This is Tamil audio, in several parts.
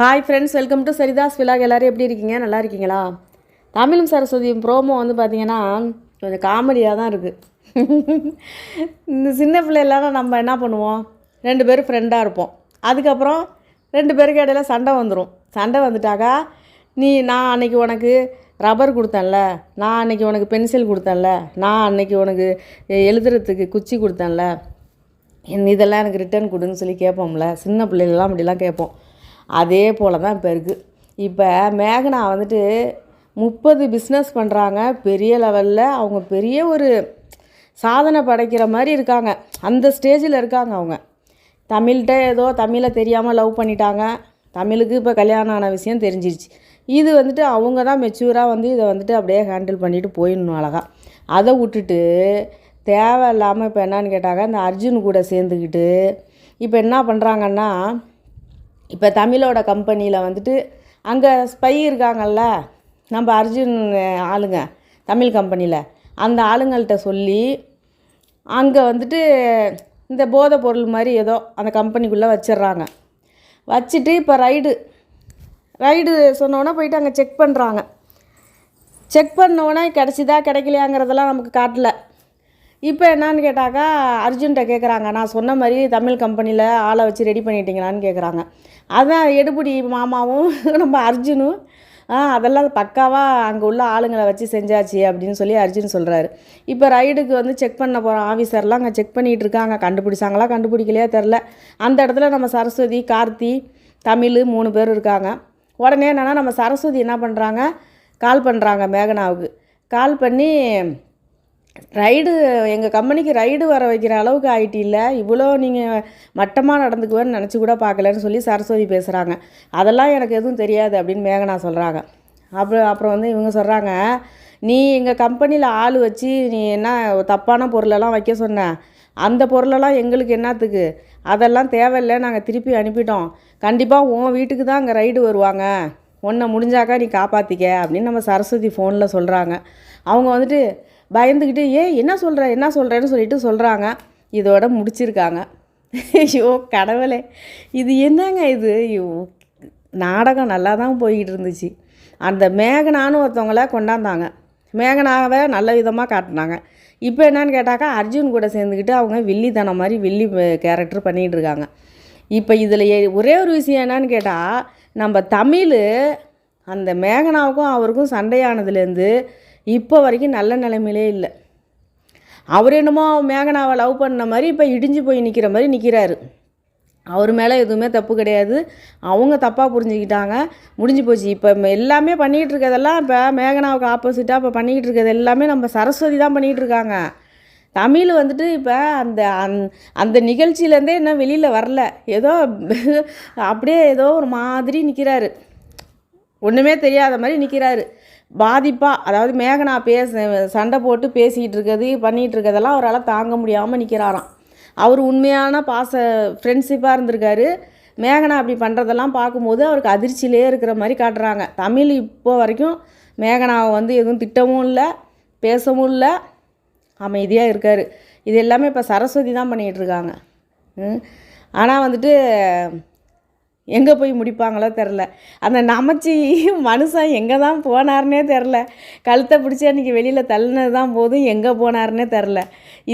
Hi friends welcome to Saritha's vlog எல்லோரும் எப்படி இருக்கீங்க? நல்லா இருக்கீங்களா? தமிழும் சரஸ்வதியும் ப்ரோமோ வந்து பார்த்தீங்கன்னா கொஞ்சம் காமெடியாக தான் இருக்குது இந்த சின்ன பிள்ளைலாம் நம்ம என்ன பண்ணுவோம்? ரெண்டு பேரும் ஃப்ரெண்டாக இருப்போம். அதுக்கப்புறம் ரெண்டு பேருக்கு இடையில சண்டை வந்துடும் சண்டை வந்துட்டாக்கா நீ நான் அன்னைக்கு உனக்கு ரப்பர் கொடுத்தேன்ல. நான் அன்னைக்கு உனக்கு பென்சில் கொடுத்தேன்ல. நான் அன்னைக்கு உனக்கு எழுதுறதுக்கு குச்சி கொடுத்தேன்ல. இதெல்லாம் எனக்கு ரிட்டர்ன் கொடுன்னு சொல்லி கேட்போம்ல. சின்ன பிள்ளைகள்லாம் அப்படிலாம் கேட்போம். அதே போல் தான் இப்போ இருக்குது இப்போ மேகனா வந்துட்டு முப்பது பிஸ்னஸ் பண்ணுறாங்க பெரிய லெவலில் அவங்க பெரிய ஒரு சாதனை படைக்கிற மாதிரி இருக்காங்க. அந்த ஸ்டேஜில் இருக்காங்க அவங்க. தமிழ்கிட்ட ஏதோ தமிழை தெரியாமல் லவ் பண்ணிட்டாங்க. தமிழுக்கு இப்போ கல்யாணம் ஆன விஷயம் தெரிஞ்சிருச்சு. இது வந்துட்டு அவங்க தான் மெச்சூராக வந்து இதை வந்துட்டு அப்படியே ஹேண்டில் பண்ணிட்டு போயிடணும் அழகா. அதை விட்டுட்டு தேவையில்லாமல் இப்போ என்னான்னு கேட்டாங்க. இந்த அர்ஜுன் கூட சேர்ந்துக்கிட்டு இப்போ என்ன பண்ணுறாங்கன்னா இப்போ தமிழோட கம்பெனியில் வந்துட்டு அங்கே ஸ்பை இருக்காங்கல்ல நம்ம அர்ஜுன் ஆளுங்க தமிழ் கம்பெனியில் அந்த ஆளுங்கள்கிட்ட சொல்லி அங்கே வந்துட்டு இந்த போதைப் பொருள் மாதிரி ஏதோ அந்த கம்பெனிக்குள்ளே வச்சிடுறாங்க வச்சுட்டு இப்போ ரைடு ரைடு சொன்னோன்னே போயிட்டு அங்கே செக் பண்ணுறாங்க செக் பண்ணோன்னே கிடச்சிதா கிடைக்கலையாங்கிறதெல்லாம் நமக்கு காட்டல. இப்போ என்னான்னு கேட்டாக்கா அர்ஜுன்கிட்ட கேட்குறாங்க நான் சொன்ன மாதிரி தமிழ் கம்பெனியில் ஆளை வச்சு ரெடி பண்ணிட்டீங்களான்னு கேட்குறாங்க அதான் எடுபடி மாமாவும் நம்ம அர்ஜுனும் ஆ அதெல்லாம் பக்காவாக அங்கே உள்ள ஆளுங்களை வச்சு செஞ்சாச்சு அப்படின்னு சொல்லி அர்ஜுன் சொல்கிறாரு இப்போ ரைடுக்கு வந்து செக் பண்ண போகிற ஆஃபீஸர்லாம் அங்கே செக் பண்ணிகிட்டு இருக்காங்க. கண்டுபிடிச்சாங்களா கண்டுபிடிக்கலையா தெரில அந்த இடத்துல நம்ம சரஸ்வதி கார்த்தி தமிழ் மூணு பேர் இருக்காங்க. உடனே என்னென்னா நம்ம சரஸ்வதி என்ன பண்ணுறாங்க கால் பண்ணுறாங்க மேகனாவுக்கு. கால் பண்ணி ரைடு எங்கள் கம்பெனிக்கு ரைடு வர வைக்கிற அளவுக்கு ஆயிட்டில்ல இவ்வளோ நீங்கள் மட்டமாக நடந்துக்குவேன்னு நினச்சி கூட பார்க்கலன்னு சொல்லி சரஸ்வதி பேசுகிறாங்க அதெல்லாம் எனக்கு எதுவும் தெரியாது அப்படின்னு மேகனா சொல்கிறாங்க அப்புறம் அப்புறம் வந்து இவங்க சொல்கிறாங்க நீ எங்கள் கம்பெனியில் ஆள் வச்சு நீ என்ன தப்பான பொருளெல்லாம் வைக்க சொன்ன? அந்த பொருளெல்லாம் எங்களுக்கு என்னத்துக்கு? அதெல்லாம் தேவையில்லை நாங்கள் திருப்பி அனுப்பிட்டோம். கண்டிப்பாக உன் வீட்டுக்கு தான் அங்கே ரைடு வருவாங்க. உன்னை முடிஞ்சாக்கா நீ காப்பாற்றிக்க அப்படின்னு நம்ம சரஸ்வதி ஃபோனில் சொல்கிறாங்க அவங்க வந்துட்டு பயந்துக்கிட்டு ஏ என்ன சொல்கிற என்ன சொல்கிறேன்னு சொல்லிட்டு சொல்கிறாங்க இதோட முடிச்சிருக்காங்க. ஐயோ கடவுளே. இது என்னங்க இது? ஐயோ நாடகம் நல்லா தான் போய்கிட்டு இருந்துச்சு. அந்த மேகனான்னு ஒருத்தவங்கள கொண்டாந்தாங்க. மேகனாவை நல்ல விதமாக காட்டினாங்க. இப்போ என்னன்னு கேட்டாக்கா அர்ஜுன் கூட சேர்ந்துக்கிட்டு அவங்க வில்லித்தனம் மாதிரி வில்லி கேரக்டர் பண்ணிகிட்டு இருக்காங்க. இப்போ இதில் ஒரே ஒரு விஷயம் என்னன்னு கேட்டால் நம்ம தமிழ் அந்த மேகனாவுக்கும் அவருக்கும் சண்டையானதுலேருந்து இப்போ வரைக்கும் நல்ல நிலைமையிலே இல்லை. அவர் என்னமோ மேகனாவை லவ் பண்ண மாதிரி இப்போ இடிஞ்சு போய் நிற்கிற மாதிரி நிற்கிறாரு அவர் மேலே எதுவுமே தப்பு கிடையாது. அவங்க தப்பாக புரிஞ்சுக்கிட்டாங்க. முடிஞ்சு போச்சு. இப்போ எல்லாமே பண்ணிகிட்டு இருக்கிறதெல்லாம் இப்போ மேகனாவுக்கு ஆப்போசிட்டாக இப்போ பண்ணிக்கிட்டு இருக்கிறது எல்லாமே நம்ம சரஸ்வதி தான் பண்ணிகிட்டு இருக்காங்க. தமிழ் வந்துட்டு இப்போ அந்த அந் அந்த நிகழ்ச்சியிலேருந்தே இன்னும் வெளியில் வரல. ஏதோ அப்படியே ஏதோ ஒரு மாதிரி நிற்கிறாரு ஒன்றுமே தெரியாத மாதிரி நிற்கிறாரு பாதிப்பாக அதாவது மேகனா பேச சண்டை போட்டு பேசிக்கிட்டு இருக்கிறது பண்ணிகிட்டு இருக்கிறதெல்லாம் அவரால் தாங்க முடியாமல் நிற்கிறாராம் அவர் உண்மையான பாச ஃப்ரெண்ட்ஷிப்பாக இருந்திருக்காரு. மேகனா அப்படி பண்ணுறதெல்லாம் பார்க்கும்போது அவருக்கு அதிர்ச்சியிலே இருக்கிற மாதிரி காட்டுறாங்க. தமிழ் இப்போ வரைக்கும் மேகனாவை வந்து எதுவும் திட்டவும் இல்லை பேசவும் இல்லை அமைதியாக இருக்கார். இது எல்லாமே இப்போ சரஸ்வதி தான் பண்ணிகிட்டு இருக்காங்க. ஆனால் வந்துட்டு எங்கே போய் முடிப்பாங்களோ தெரில அந்த நமச்சி மனுஷன் எங்கே தான் போனார்னே தெரில கழுத்தை பிடிச்சி அன்றைக்கி வெளியில் தள்ளினது தான் போதும் எங்கே போனார்னே தெரில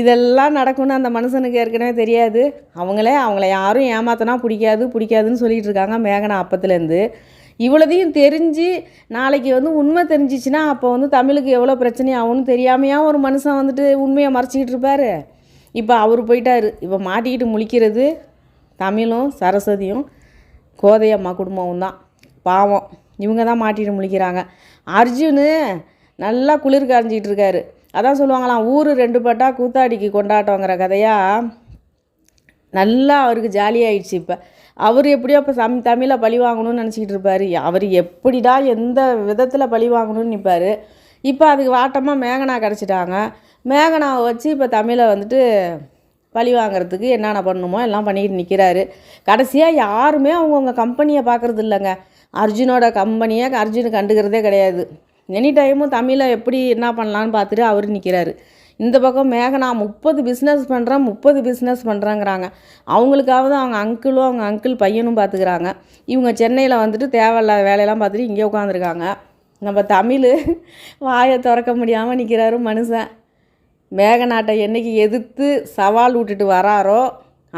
இதெல்லாம் நடக்கும்னு அந்த மனுஷனுக்கு ஏற்கனவே தெரியாது. அவங்களே அவங்கள யாரும் ஏமாத்தினா பிடிக்காது பிடிக்காதுன்னு சொல்லிகிட்டு இருக்காங்க மேகனா அப்பத்துலேருந்து. இவ்வளோதையும் தெரிஞ்சு நாளைக்கு வந்து உண்மை தெரிஞ்சிச்சுன்னா அப்போ வந்து தமிழுக்கு எவ்வளோ பிரச்சனை ஆகும்னு தெரியாமையா ஒரு மனுஷன் வந்துட்டு உண்மையை மறைச்சிக்கிட்டு இருப்பார்? இப்போ அவர் போயிட்டார். இப்போ மாட்டிக்கிட்டு முழிக்கிறது தமிழும் சரஸ்வதியும் கோதையம்மா குடும்பமும் தான். பாவம். இவங்க தான் மாட்டிட்டு முழிக்கிறாங்க. அர்ஜுனு நல்லா குளிர் காஞ்சிக்கிட்டு இருக்காரு. அதான் சொல்லுவாங்களாம் ஊர் ரெண்டு பட்டா கூத்தாடிக்கு கொண்டாட்டங்கிற கதையாக நல்லா அவருக்கு ஜாலியாகிடுச்சு இப்போ. அவர் எப்படியோ இப்போ சம் தமிழை பழி வாங்கணும்னு நினச்சிக்கிட்டு இருப்பார். அவர் எப்படிடா எந்த விதத்தில் பழி வாங்கணும்னு நிற்பார் இப்போ அதுக்கு வாட்டமாக மேகனா கிடச்சிட்டாங்க மேகனாவை வச்சு இப்போ தமிழை வந்துட்டு பழி வாங்குறதுக்கு என்னென்ன பண்ணணுமோ எல்லாம் பண்ணிக்கிட்டு நிற்கிறாரு கடைசியாக யாருமே அவங்கவுங்க கம்பெனியை பார்க்குறது இல்லைங்க. அர்ஜுனோட கம்பெனியை அர்ஜுன் கண்டுக்கிறதே கிடையாது. எனி டைமும் தமிழை எப்படி என்ன பண்ணலான்னு பார்த்துட்டு அவர் நிற்கிறாரு இந்த பக்கம் மேகனா முப்பது பிஸ்னஸ் பண்ணுறேன் முப்பது பிஸ்னஸ் பண்ணுறேங்கிறாங்க அவங்களுக்காவது அவங்க அங்கிளும் அவங்க அங்கிள் பையனும் பார்த்துக்கிறாங்க. இவங்க சென்னையில் வந்துட்டு தேவையில்லாத வேலையெல்லாம் பார்த்துட்டு இங்கே உட்காந்துருக்காங்க நம்ம தமிழ் வாயை திறக்க முடியாமல் நிற்கிறாரு மனுஷன். மேகநாட்டை என்னைக்கு எதிர்த்து சவால் விட்டுட்டு வராரோ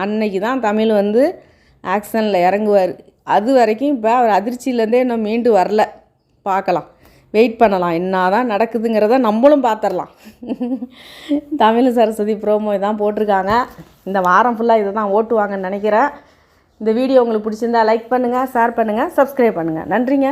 அன்னைக்கு தான் தமிழ் வந்து ஆக்ஷனில் இறங்குவார். அது வரைக்கும் இப்போ அவர் அதிர்ச்சியிலேருந்தே இன்னும் மீண்டு வரல. பார்க்கலாம். வெயிட் பண்ணலாம். என்ன தான் நடக்குதுங்கிறத நம்மளும் பார்த்துடலாம் தமிழ் சரஸ்வதி ப்ரோமோ இதான் போட்டிருக்காங்க. இந்த வாரம் ஃபுல்லாக இதை தான் ஓட்டுவாங்கன்னு நினைக்கிறேன். இந்த வீடியோ உங்களுக்கு பிடிச்சிருந்தா லைக் பண்ணுங்கள் ஷேர் பண்ணுங்கள் சப்ஸ்கிரைப் பண்ணுங்கள் நன்றிங்க.